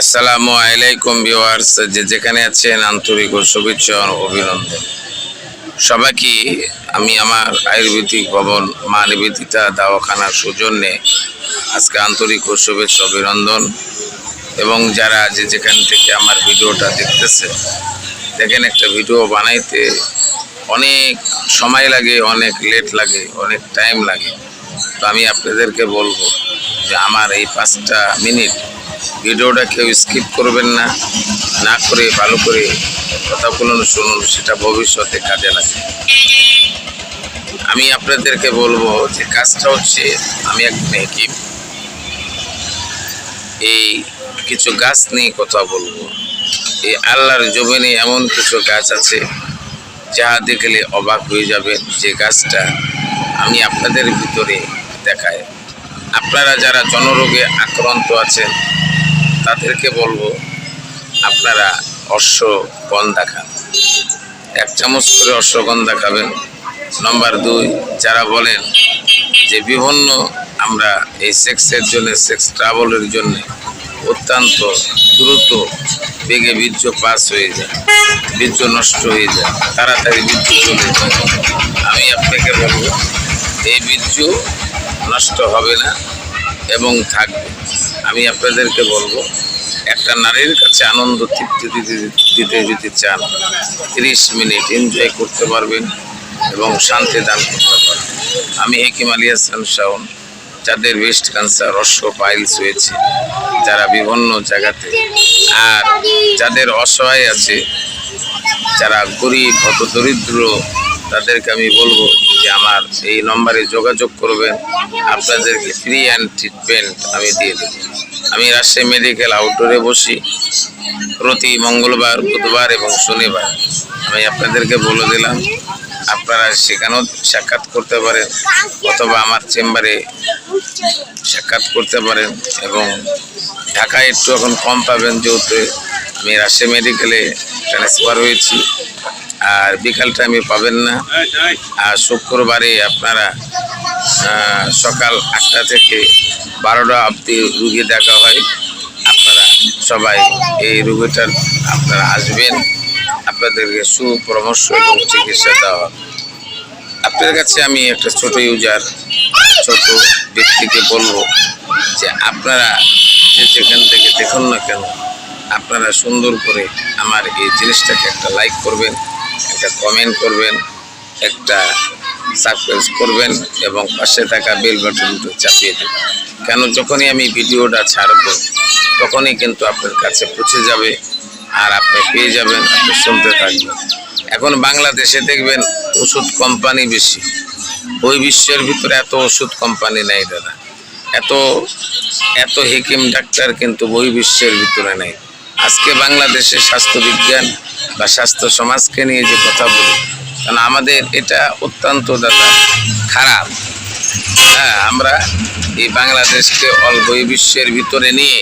আসসালামু আলাইকুম ভিউয়ার্স যে যেখানে আছেন আন্তরিক ও শুভেচ্ছা অভিনন্দন। সবাইকে আমি আমার আয়ুর্বেদিক ভবন মা নিবেদিতা দাওয়াখানার সৌজন্যে আজকে আন্তরিক ও শুভেচ্ছা, অভিনন্দন। এবং যারা যে যেখান থেকে আমার ভিডিওটা দেখতেছে, দেখেন একটা ভিডিও বানাইতে অনেক সময় লাগে, অনেক লেট লাগে, অনেক টাইম লাগে। তো আমি আপনাদেরকে বলব যে আমার এই পাঁচটা মিনিট ভিডিওটা কেউ স্কিপ করবেন না না করে ভালো করে কথাগুলো শুনুন, সেটা ভবিষ্যতে কাজে লাগে। আমি আপনাদেরকে বলব যে কাজটা হচ্ছে, আমি একজন হেকিম এই কিছু গাছ নিয়ে কথা বলব। এই আল্লাহর জমিনে এমন কিছু গাছ আছে, যা দেখলে অবাক হয়ে যাবে যে গাছটা আমি আপনাদের ভিতরে দেখায় আপনারা যারা জনরোগে আক্রান্ত আছেন, তাদেরকে বলব, আপনারা অশ্বগন্ধা খান এক চামচ করে অশ্বগন্ধা খাবেন নম্বর দুই, যারা বলেন যে বিভিন্ন আমরা এই সেক্সের জন্য, সেক্স ট্রাভেলের জন্য অত্যন্ত দ্রুত বেগে বীর্য পাস হয়ে যায়, বীর্য নষ্ট হয়ে যায়, তাড়াতাড়ি বীর্য চলে যায়। আমি আপনাকে বলব এই বীর্য নষ্ট হবে না এবং থাকবে। আমি আপনাদেরকে বলব, একটা নারীর কাছে আনন্দ তৃপ্তি দিতে দিতে যদি চান, তিরিশ মিনিট এনজয় করতে পারবেন এবং শান্তি দান করতে পারবেন। আমি হেকিম আলী হাসান শাওন যাদের ব্রেস্ট ক্যান্সার রস্য পাইলস হয়েছে, যারা বিভিন্ন জায়গাতে আর যাদের অসহায় আছে, যারা গরিব হত দরিদ্র তাদেরকে আমি বলব যে আমার এই নম্বরে যোগাযোগ করবেন, আপনাদেরকে ফ্রি অ্যান্ড ট্রিটমেন্ট আমি দিয়ে দেবো। আমি রাজশাহী মেডিকেল আউটডোরে বসি, প্রতি মঙ্গলবার, বুধবার এবং শনিবার। আমি আপনাদেরকে বলে দিলাম, আপনারা সেখানেও সাক্ষাৎ করতে পারেন অথবা আমার চেম্বারে সাক্ষাৎ করতে পারেন এবং ঢাকায় একটু এখন কম পাবেন যেহেতু আমি রাজশাহী মেডিকেলে ট্রান্সফার হয়েছি। আর বিকাল টাইমে পাবেন না। আর শুক্রবারে আপনারা সকাল আটটা থেকে বারোটা অবধি রুগী দেখা হয়। আপনারা সবাই এই রুগীটার আপনারা আসবেন। আপনাদেরকে সুপরামর্শ এবং চিকিৎসা দেওয়া। আপনার কাছে আমি একটা ছোট ইউজার ছোট ব্যক্তিকে বলব যে আপনারা যে যেখান থেকে দেখুন না কেন আপনারা সুন্দর করে আমার এই জিনিসটাকে একটা লাইক করবেন। একটা কমেন্ট করবেন, একটা সাবস্ক্রাইব করবেন এবং পাশে থাকা বেল বাটনটা চাপিয়ে দেবেন কেন যখনই আমি ভিডিওটা ছাড়ব, তখনই কিন্তু আপনার কাছে পৌঁছে যাবে আর আপনি পেয়ে যাবেন, আপনি শুনতে থাকবেন। এখন বাংলাদেশে দেখবেন ওষুধ কোম্পানি বেশি। ওই বিশ্বের ভিতরে এত ওষুধ কোম্পানি নেই দাদা। এত এত হেকিম ডাক্তার কিন্তু ওই বিশ্বের ভিতরে নেই। আজকে বাংলাদেশে স্বাস্থ্য বিজ্ঞান বা স্বাস্থ্য সমাজকে নিয়ে যে কথা বলি, কারণ আমাদের এটা অত্যন্ত দাদা খারাপ। হ্যাঁ আমরা এই বাংলাদেশকে অল্প বিশ্বের ভিতরে নিয়ে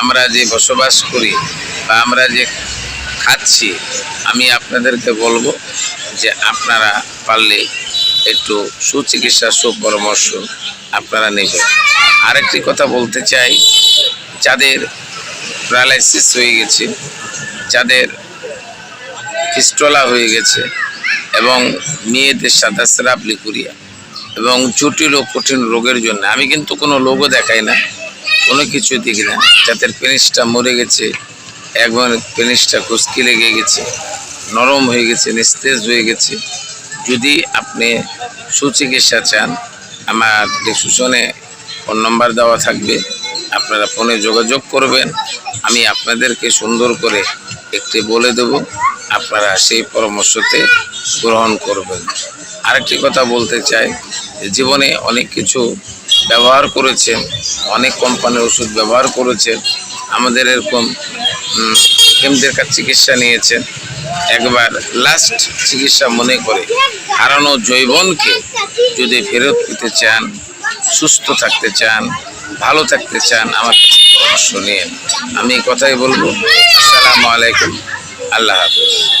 আমরা যে বসবাস করি বা আমরা যে খাচ্ছি, আমি আপনাদেরকে বলব যে আপনারা পারলে একটু সুচিকিৎসা, সুপরামর্শ আপনারা নেবেন। আরেকটি কথা বলতে চাই, যাদের প্যারালাইসিস হয়ে গেছে, যাদের ফিস্টলা হয়ে গেছে এবং মেয়েদের সাদা স্রাব লিকুরিয়া এবং জটিল ও কঠিন রোগের জন্য। আমি কিন্তু কোনো লোগও দেখাই না, কোনো কিছু দেখি না। যাদের পেনিসটা মরে গেছে, একবার পেনিসটা কুচকি লেগে গেছে, নরম হয়ে গেছে, নিস্তেজ হয়ে গেছে। যদি আপনি সুচিকিৎসা চান, আমার ডিসক্রিপশনে ফোন নম্বর দেওয়া থাকবে, আপনারা ফোনে যোগাযোগ করবেন। আমি আপনাদেরকে সুন্দর করে একটি বলে দেব। আপনারা সেই পরামর্শতে গ্রহণ করবেন। আরেকটি কথা বলতে চাই জীবনে অনেক কিছু ব্যবহার করেছেন, অনেক কোম্পানির ওষুধ ব্যবহার করেছেন, আমাদের এরকম হেমদের কাছে চিকিৎসা নিয়েছেন। একবার লাস্ট চিকিৎসা মনে করে হারানো জৈবনকে যদি ফেরত পেতে চান সুস্থ থাকতে চান, ভালো থাকতে চান, আমার কাছে পরামর্শ নিন। আমি কথাই বলব। আসসালামু আলাইকুম। আল্লাহ হাফিজ।